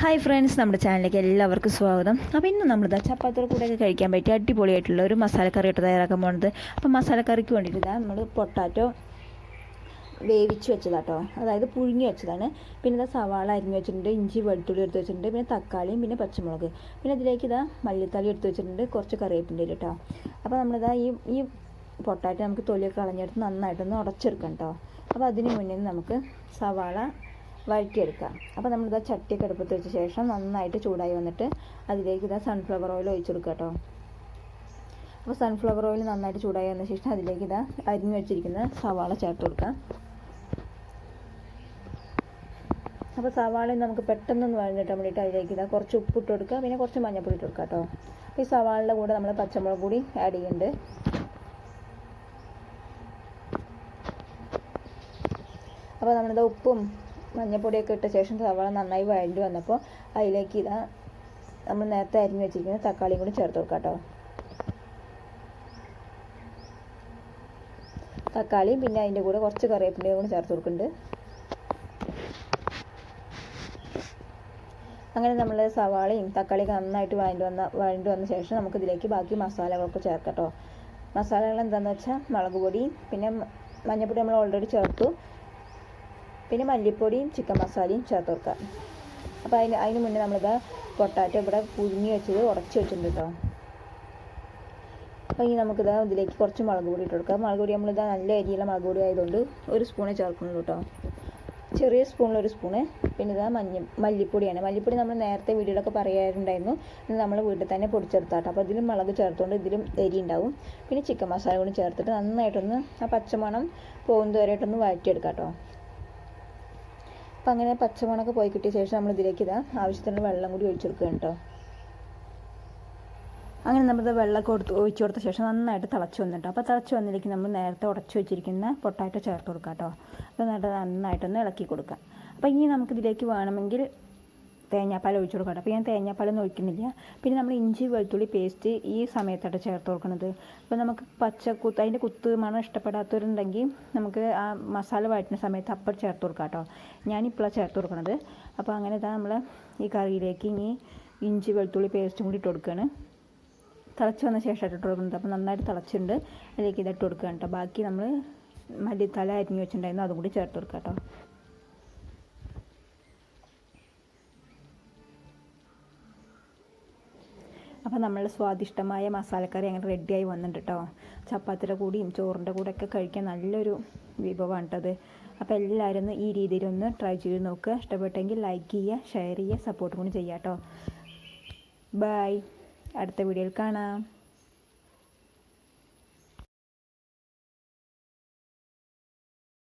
Hi friends നമ്മുടെ ചാനലിലേക്ക് എല്ലാവർക്കും സ്വാഗതം. അപ്പോൾ ഇന്ന് നമ്മളിതാ ചപ്പാത്തിയുടെ കൂടെയൊക്കെ കഴിക്കാൻ പറ്റിയ അടിപൊളിയായിട്ടുള്ള ഒരു മസാലക്കറി ഇട്ട് തയ്യാറാക്കാൻ പോകുന്നത് അപ്പോൾ മസാലക്കറിക്ക് വേണ്ടിയിട്ട് ഇതാ നമ്മൾ പൊട്ടാറ്റോ വേവിച്ച് വെച്ചതാട്ടോ. അതായത് പുഴുങ്ങി വെച്ചതാണ്. പിന്നെ ഇതാ സവാള അരിഞ്ഞ് വെച്ചിട്ടുണ്ട് ഇഞ്ചി വെളുത്തുള്ളി എടുത്ത് വെച്ചിട്ടുണ്ട് പിന്നെ തക്കാളിയും പിന്നെ പച്ചമുളക്. പിന്നെ അതിലേക്ക് ഇതാ മല്ലിത്തലി എടുത്ത് വെച്ചിട്ടുണ്ട് കുറച്ച് കറിവേപ്പിന്റെ കേട്ടോ അപ്പോൾ നമ്മളിതാ ഈ ഈ പൊട്ടാറ്റോ നമുക്ക് തൊലിയൊക്കെ കളഞ്ഞെടുത്ത് നന്നായിട്ടൊന്ന് ഉടച്ചെടുക്കാം കേട്ടോ അപ്പോൾ അതിന് മുന്നേ നമുക്ക് സവാള വഴറ്റിയെടുക്കാം. അപ്പോൾ നമ്മളിതാ ചട്ടിയൊക്കെ അടുപ്പത്ത് വെച്ച ശേഷം നന്നായിട്ട് ചൂടായി വന്നിട്ട് അതിലേക്ക് ഇതാ സൺഫ്ലവർ ഓയിൽ ഒഴിച്ചു കൊടുക്കുക കേട്ടോ അപ്പോൾ സൺഫ്ലവർ ഓയിൽ നന്നായിട്ട് ചൂടായി വന്ന ശേഷം അതിലേക്ക് ഇതാ അരിഞ്ഞു വെച്ചിരിക്കുന്ന സവാള ചേർത്ത് കൊടുക്കാം. അപ്പോൾ സവാള നമുക്ക് പെട്ടെന്നൊന്ന് വഴഞ്ഞിട്ടാൻ വേണ്ടിയിട്ട് അതിലേക്ക് ഇതാ കുറച്ച് ഉപ്പിട്ട് കൊടുക്കുക പിന്നെ കുറച്ച് മഞ്ഞൾപ്പൊടി ഇട്ട് കൊടുക്കുക കേട്ടോ. അപ്പോൾ ഈ സവാളിന്റെ കൂടെ നമ്മൾ പച്ചമുളക് കൂടി ആഡ് ചെയ്യുന്നുണ്ട് അപ്പോൾ നമ്മളിത് ഉപ്പും മഞ്ഞൾപ്പൊടിയൊക്കെ ഇട്ട ശേഷം സവാള നന്നായി വഴണ്ട് വന്നപ്പോൾ അതിലേക്ക് ഇതാ നമ്മൾ നേരത്തെ അരിഞ്ഞു വെച്ചിരിക്കുന്ന തക്കാളിയും കൂടി ചേർത്ത് കൊടുക്കാം കേട്ടോ. തക്കാളിയും പിന്നെ അതിന്റെ കൂടെ കുറച്ച് കറിവേപ്പിന്റെയും കൂടി ചേർത്ത് കൊടുക്കുന്നുണ്ട്. അങ്ങനെ നമ്മൾ സവാളയും തക്കാളിയൊക്കെ നന്നായിട്ട് വഴണ്ട് വന്ന വഴണ്ട് വന്ന ശേഷം നമുക്ക് ഇതിലേക്ക് ബാക്കി മസാലകളൊക്കെ ചേർക്കാം കേട്ടോ. മസാലകൾ എന്താണെന്ന് വെച്ചാൽ മുളക് പൊടി പിന്നെ മഞ്ഞൾപ്പൊടി നമ്മൾ ഓൾറെഡി ചേർത്തു. പിന്നെ മല്ലിപ്പൊടിയും ചിക്കൻ മസാലയും ചേർത്ത് അപ്പോൾ അതിന് അതിന് മുന്നേ നമ്മളിത് പൊട്ടാറ്റോ ഇവിടെ പുഴുങ്ങി വെച്ചത് ഉറച്ചു വെച്ചിട്ടുണ്ട് കേട്ടോ അപ്പോൾ ഇനി നമുക്കിത് ഇതിലേക്ക് കുറച്ച് മുളക് പൊടി ഇട്ട് കൊടുക്കാം. മുളക് പൊടി നമ്മളിത് നല്ല അരിയുള്ള മുളക് പൊടി ആയതുകൊണ്ട് ഒരു സ്പൂണേ ചേർക്കുന്നുള്ളൂ കേട്ടോ ചെറിയ സ്പൂണിൽ ഒരു സ്പൂണ്. പിന്നെ ഇതാ മഞ്ഞ മല്ലിപ്പൊടിയാണ്. മല്ലിപ്പൊടി നമ്മൾ നേരത്തെ വീഡിയോയിലൊക്കെ പറയാറുണ്ടായിരുന്നു. നമ്മൾ വീട്ടിൽ തന്നെ പൊടിച്ചെടുത്താട്ടോ അപ്പോൾ ഇതിലും മുളക് ചേർത്തുകൊണ്ട് ഇതിലും എരി ഉണ്ടാവും. പിന്നെ ചിക്കൻ മസാല കൂടി ചേർത്തിട്ട് നന്നായിട്ടൊന്ന് ആ പച്ചമണം പോകുന്നത് വരെയായിട്ടൊന്ന് വഴറ്റിയെടുക്കാം കേട്ടോ അപ്പം അങ്ങനെ പച്ചമുളക് പോയി കിട്ടിയ ശേഷം നമ്മൾ ഇതിലേക്ക് ഇതാ ആവശ്യത്തിന് വെള്ളം കൂടി ഒഴിച്ചു കൊടുക്കുക കേട്ടോ. അങ്ങനെ നമ്മൾ വെള്ളമൊക്കെ കൊടുത്ത് ഒഴിച്ചു കൊടുത്ത ശേഷം നന്നായിട്ട് തിളച്ച് വന്നിട്ടോ. അപ്പോൾ തിളച്ച് വന്നിലേക്ക് നമ്മൾ നേരത്തെ ഉടച്ചു വെച്ചിരിക്കുന്ന പൊട്ടാറ്റോ ചേർത്ത് കൊടുക്കാം കേട്ടോ. അപ്പോൾ നന്നായിട്ടൊന്ന് ഇളക്കി കൊടുക്കാം. അപ്പോൾ ഇനി നമുക്കിതിലേക്ക് വേണമെങ്കിൽ തേങ്ങാപ്പാൽ ഒഴിച്ചു കൊടുക്കാം അപ്പോൾ ഞാൻ തേങ്ങാപ്പാലൊന്നും ഒഴിക്കുന്നില്ല. പിന്നെ നമ്മൾ ഇഞ്ചി വെളുത്തുള്ളി പേസ്റ്റ് ഈ സമയത്താണ് ചേർത്ത് കൊടുക്കുന്നത്. അപ്പോൾ നമുക്ക് പച്ച കുത്ത് അതിന്റെ കുത്ത് മണം ഇഷ്ടപ്പെടാത്തവരുണ്ടെങ്കിൽ നമുക്ക് ആ മസാല വഴറ്റുന്ന സമയത്ത് അപ്പർ ചേർത്ത് കൊടുക്കാം കേട്ടോ. ഞാനിപ്പോഴാണ് ചേർത്ത് കൊടുക്കുന്നത് അപ്പോൾ അങ്ങനെ ഇതാ നമ്മൾ ഈ കറിയിലേക്ക് ഇനി ഇഞ്ചി വെളുത്തുള്ളി പേസ്റ്റും കൂടി ഇട്ട് കൊടുക്കുകയാണ് തിളച്ച് വന്ന ശേഷം ഇട്ട് കൊടുക്കുന്നത്. അപ്പോൾ നന്നായിട്ട് തിളച്ചിട്ടുണ്ട്. അതിലേക്ക് ഇതിട്ട് കൊടുക്കുക കേട്ടോ. ബാക്കി നമ്മൾ മല്ലിത്തല അരിഞ്ഞ് വെച്ചിട്ടുണ്ടായിരുന്നു. അതും കൂടി ചേർത്ത് കൊടുക്കാം കേട്ടോ. അപ്പോൾ നമ്മൾ സ്വാദിഷ്ടമായ മസാലക്കറി അങ്ങനെ റെഡിയായി വന്നിട്ടുണ്ട്? കേട്ടോ ചപ്പാത്തിയുടെ കൂടിയും ചോറിന്റെ കൂടെ ഒക്കെ കഴിക്കാൻ നല്ലൊരു വിഭവമാണ് കേട്ടത് അപ്പോൾ എല്ലാവരും ഈ രീതിയിലൊന്ന് ട്രൈ ചെയ്ത് നോക്കുക ഇഷ്ടപ്പെട്ടെങ്കിൽ ലൈക്ക് ചെയ്യുക ഷെയർ ചെയ്യുക സപ്പോർട്ട് കൂടി ചെയ്യാം കേട്ടോ ബൈ അടുത്ത വീഡിയോയിൽ കാണാം.